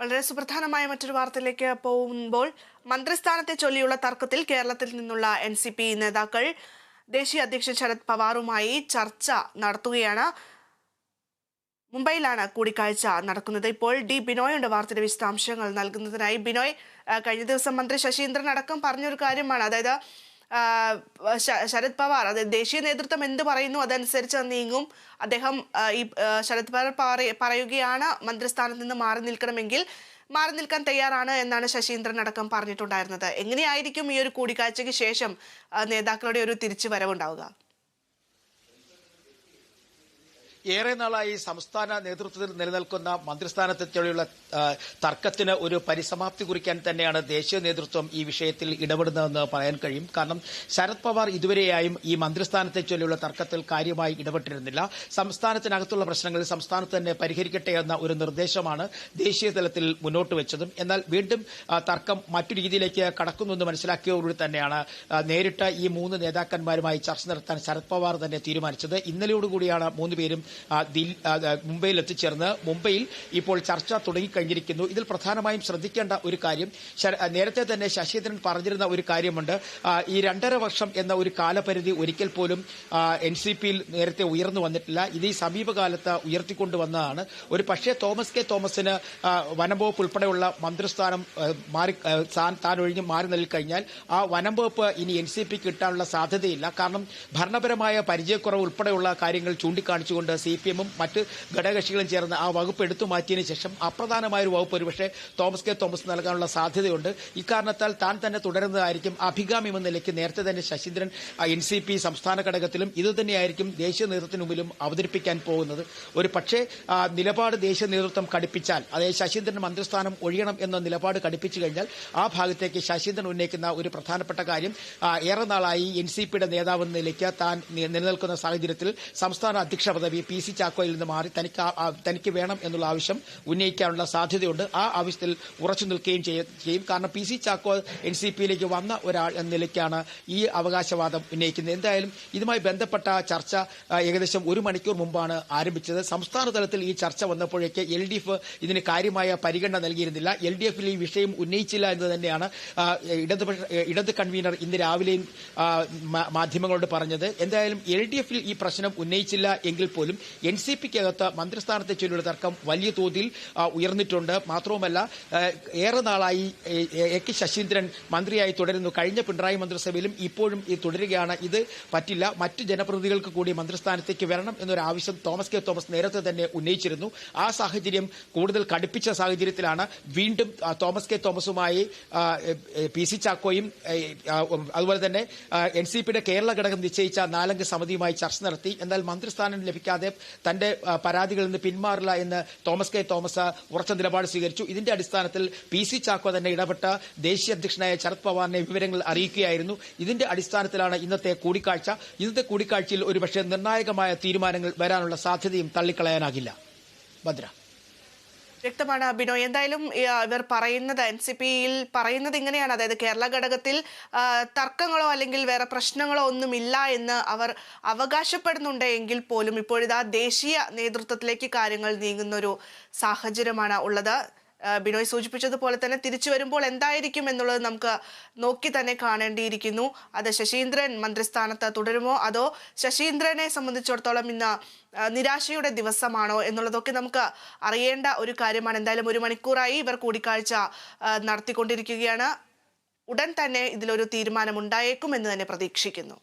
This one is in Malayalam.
വളരെ സുപ്രധാനമായ മറ്റൊരു വാർത്തയിലേക്ക് പോകുമ്പോൾ മന്ത്രിസ്ഥാനത്തെ ചൊല്ലിയുള്ള തർക്കത്തിൽ കേരളത്തിൽ നിന്നുള്ള എൻ സി പി നേതാക്കൾ ദേശീയ അധ്യക്ഷൻ ശരത് പവാറുമായി ചർച്ച നടത്തുകയാണ്. മുംബൈയിലാണ് കൂടിക്കാഴ്ച നടക്കുന്നത്. ഇപ്പോൾ ഡി ബിനോയുടെ വാർത്തയുടെ വിശദാംശങ്ങൾ നൽകുന്നതിനായി. ബിനോയ് കഴിഞ്ഞ ദിവസം മന്ത്രി ശശീന്ദ്രൻ അടക്കം പറഞ്ഞൊരു കാര്യമാണ്. അതായത് ശരത് പവാർ അത് ദേശീയ നേതൃത്വം എന്ത് പറയുന്നു അതനുസരിച്ച് നീങ്ങും. അദ്ദേഹം ഈ ശരത് പവാർ പറ- പറയുകയാണ് മന്ത്രിസ്ഥാനത്ത് നിന്ന് മാറി നിൽക്കണമെങ്കിൽ മാറി നിൽക്കാൻ തയ്യാറാണ് എന്നാണ് ശശീന്ദ്രൻ അടക്കം പറഞ്ഞിട്ടുണ്ടായിരുന്നത്. എങ്ങനെയായിരിക്കും ഈ ഒരു കൂടിക്കാഴ്ചയ്ക്ക് ശേഷം നേതാക്കളുടെ ഒരു തിരിച്ചു വരവുണ്ടാവുക ഏറെ നാളായി സംസ്ഥാന നേതൃത്വത്തിൽ നിലനിൽക്കുന്ന മന്ത്രിസ്ഥാനത്തെത്തിയുള്ള തർക്കത്തിന് ഒരു പരിസമാപ്തി കുറിക്കാൻ തന്നെയാണ് ദേശീയ നേതൃത്വം ഈ വിഷയത്തിൽ ഇടപെടുന്നതെന്ന് പറയാൻ കഴിയും. കാരണം ശരത് പവാർ ഇതുവരെയായും ഈ മന്ത്രിസ്ഥാനത്തെ ചൊല്ലിയുള്ള തർക്കത്തിൽ കാര്യമായി ഇടപെട്ടിരുന്നില്ല. സംസ്ഥാനത്തിനകത്തുള്ള പ്രശ്നങ്ങൾ സംസ്ഥാനത്ത് തന്നെ പരിഹരിക്കട്ടെ എന്ന ഒരു നിർദ്ദേശമാണ് ദേശീയ തലത്തിൽ മുന്നോട്ട് വെച്ചതും. എന്നാൽ വീണ്ടും തർക്കം മറ്റു രീതിയിലേക്ക് കടക്കുന്നുവെന്ന് മനസ്സിലാക്കിയതോടുകൂടി തന്നെയാണ് നേരിട്ട് ഈ മൂന്ന് നേതാക്കന്മാരുമായി ചർച്ച നടത്താൻ ശരത് പവാർ തന്നെ തീരുമാനിച്ചത്. ഇന്നലെയോടുകൂടിയാണ് മൂന്ന് പേരും ആ, ദിൽ- ആ, ആ, മുംബൈയിൽ എത്തിച്ചേർന്ന് മുംബൈയിൽ ഇപ്പോൾ ചർച്ച തുടങ്ങിക്കഴിഞ്ഞിരിക്കുന്നു. ഇതിൽ പ്രധാനമായും ശ്രദ്ധിക്കേണ്ട ഒരു കാര്യം നേരത്തെ തന്നെ ശശീന്ദ്രൻ പറഞ്ഞിരുന്ന ഒരു കാര്യമുണ്ട്. ഈ രണ്ടര വർഷം എന്ന ഒരു കാലപരിധി ഒരിക്കൽ പോലും എൻ സി പിയിൽ നേരത്തെ ഉയർന്നു വന്നിട്ടില്ല. ഇത് ഈ സമീപകാലത്ത് ഉയർത്തിക്കൊണ്ടുവന്നതാണ് ഒരു പക്ഷേ തോമസ് കെ തോമസിന് വനംവകുപ്പ് വനം വകുപ്പ് ഉൾപ്പെടെയുള്ള മന്ത്രിസ്ഥാനം മാറി താൻ ഒഴിഞ്ഞ് മാറി നൽകിക്കഴിഞ്ഞാൽ ആ വനംവകുപ്പ് ഇനി എൻ സി പിക്ക് കിട്ടാനുള്ള സാധ്യതയില്ല. കാരണം ഭരണപരമായ പരിചയക്കുറവ് ഉൾപ്പെടെയുള്ള കാര്യങ്ങൾ ചൂണ്ടിക്കാണിച്ചുകൊണ്ട് സി പി എമ്മും മറ്റ് ഘടകകക്ഷികളും ചേർന്ന് ആ വകുപ്പ് എടുത്തു മാറ്റിയതിനു ശേഷം അപ്രധാനമായ ഒരു വകുപ്പ് ഒരുപക്ഷെ തോമസ് കെ തോമസ് നൽകാനുള്ള സാധ്യതയുണ്ട്. ഇക്കാരണത്താൽ താൻ തന്നെ തുടരുന്നതായിരിക്കും അഭികാമ്യമെന്ന നിലയ്ക്ക് നേരത്തെ തന്നെ ശശീന്ദ്രൻ എൻ സി പി സംസ്ഥാന ഘടകത്തിലും ഇതുതന്നെയായിരിക്കും ദേശീയ നേതൃത്വത്തിന് മുമ്പിലും അവതരിപ്പിക്കാൻ പോകുന്നത്. ഒരു പക്ഷേ നിലപാട് ദേശീയ നേതൃത്വം കടുപ്പിച്ചാൽ അതായത് ശശീന്ദ്രൻ മന്ത്രിസ്ഥാനം ഒഴിയണം എന്ന നിലപാട് കടുപ്പിച്ചു കഴിഞ്ഞാൽ ആ ഭാഗത്തേക്ക് ശശീന്ദ്രൻ ഉന്നയിക്കുന്ന ഒരു പ്രധാനപ്പെട്ട കാര്യം ഏറെ നാളായി എൻ സി പിയുടെ നേതാവ് എന്ന നിലയ്ക്ക് താൻ നിലനിൽക്കുന്ന സാഹചര്യത്തിൽ സംസ്ഥാന അധ്യക്ഷ പദവി പി സി ചാക്കോയിൽ നിന്ന് മാറി തനിക്ക് തനിക്ക് വേണം എന്നുള്ള ആവശ്യം ഉന്നയിക്കാനുള്ള സാധ്യതയുണ്ട്. ആ ആവശ്യത്തിൽ ഉറച്ചു നിൽക്കുകയും ചെയ്യും കാരണം P C Chacko N C പിയിലേക്ക് വന്ന ഒരാൾ എന്ന നിലയ്ക്കാണ് ഈ അവകാശവാദം ഉന്നയിക്കുന്നത്. എന്തായാലും ഇതുമായി ബന്ധപ്പെട്ട ചർച്ച ഏകദേശം ഒരു മണിക്കൂർ മുമ്പാണ് ആരംഭിച്ചത്. സംസ്ഥാന തലത്തിൽ ഈ ചർച്ച വന്നപ്പോഴേക്ക് എൽ ഡി എഫ് ഇതിന് കാര്യമായ പരിഗണന നൽകിയിരുന്നില്ല. എൽ ഡി എഫിൽ ഈ വിഷയം ഉന്നയിച്ചില്ല എന്ന് തന്നെയാണ് ഇടതുപക്ഷ ഇടത് കൺവീനർ ഇന്ന് രാവിലെയും മാധ്യമങ്ങളോട് പറഞ്ഞത്. എന്തായാലും എൽ ഡി എഫിൽ ഈ പ്രശ്നം ഉന്നയിച്ചില്ല എങ്കിൽ പോലും എൻ സി പിക്കകത്ത് മന്ത്രിസ്ഥാനത്തെ ചൊല്ലിയുള്ള തർക്കം വലിയ തോതിൽ ഉയർന്നിട്ടുണ്ട്. മാത്രവുമല്ല ഏറെ നാളായി എ, കെ ശശീന്ദ്രൻ മന്ത്രിയായി തുടരുന്നു. കഴിഞ്ഞ പിണറായി മന്ത്രിസഭയിലും ഇപ്പോഴും ഇത് തുടരുകയാണ്. ഇത് പറ്റില്ല. മറ്റു ജനപ്രതിനിധികൾക്ക് കൂടി മന്ത്രിസ്ഥാനത്തേക്ക് വരണം എന്നൊരു ആവശ്യം തോമസ് കെ. തോമസ് നേരത്തെ തന്നെ ഉന്നയിച്ചിരുന്നു. ആ സാഹചര്യം കൂടുതൽ കടുപ്പിച്ച സാഹചര്യത്തിലാണ് വീണ്ടും തോമസ് കെ. തോമസുമായി പി. സി. ചാക്കോയും അതുപോലെ തന്നെ എൻ സി പിയുടെ കേരള ഘടകം നിശ്ചയിച്ച നാലംഗ സമിതിയുമായി ചർച്ച നടത്തി. എന്നാൽ മന്ത്രിസ്ഥാനം ലഭിക്കാതെ തന്റെ പരാതികളിൽ നിന്ന് പിന്മാറില്ല എന്ന് തോമസ് കെ തോമസ് ഉറച്ച നിലപാട് സ്വീകരിച്ചു. ഇതിന്റെ അടിസ്ഥാനത്തിൽ പി സി ചാക്കോ തന്നെ ഇടപെട്ട ദേശീയ അധ്യക്ഷനായ ശരത് പവാറിനെ വിവരങ്ങൾ അറിയിക്കുകയായിരുന്നു. ഇതിന്റെ അടിസ്ഥാനത്തിലാണ് ഇന്നത്തെ കൂടിക്കാഴ്ച. ഇന്നത്തെ കൂടിക്കാഴ്ചയിൽ ഒരുപക്ഷെ നിർണായകമായ തീരുമാനങ്ങൾ വരാനുള്ള സാധ്യതയും തള്ളിക്കളയാനാകില്ല. ഭദ്ര. വ്യക്തമാണ് ബിനോയ്. എന്തായാലും ഇവർ പറയുന്നത് എൻ സി പിയിൽ പറയുന്നത് ഇങ്ങനെയാണ്. അതായത് കേരള ഘടകത്തിൽ തർക്കങ്ങളോ അല്ലെങ്കിൽ വേറെ പ്രശ്നങ്ങളോ ഒന്നുമില്ല എന്ന് അവർ അവകാശപ്പെടുന്നുണ്ട് എങ്കിൽ പോലും ഇപ്പോഴിതാ ദേശീയ നേതൃത്വത്തിലേക്ക് കാര്യങ്ങൾ നീങ്ങുന്ന ഒരു സാഹചര്യമാണ് ഉള്ളത്. ബിനോയ് സൂചിപ്പിച്ചതുപോലെ തന്നെ തിരിച്ചു വരുമ്പോൾ എന്തായിരിക്കും എന്നുള്ളത് നമുക്ക് നോക്കി തന്നെ കാണേണ്ടിയിരിക്കുന്നു. അത് ശശീന്ദ്രൻ മന്ത്രിസ്ഥാനത്ത് തുടരുമോ? അതോ ശശീന്ദ്രനെ സംബന്ധിച്ചിടത്തോളം ഇന്ന് നിരാശയുടെ ദിവസമാണോ എന്നുള്ളതൊക്കെ നമുക്ക് അറിയേണ്ട ഒരു കാര്യമാണ്. എന്തായാലും ഒരു മണിക്കൂറായി ഇവർ കൂടിക്കാഴ്ച നടത്തിക്കൊണ്ടിരിക്കുകയാണ്. ഉടൻ തന്നെ ഇതിലൊരു തീരുമാനം ഉണ്ടായേക്കും എന്ന് തന്നെ പ്രതീക്ഷിക്കുന്നു.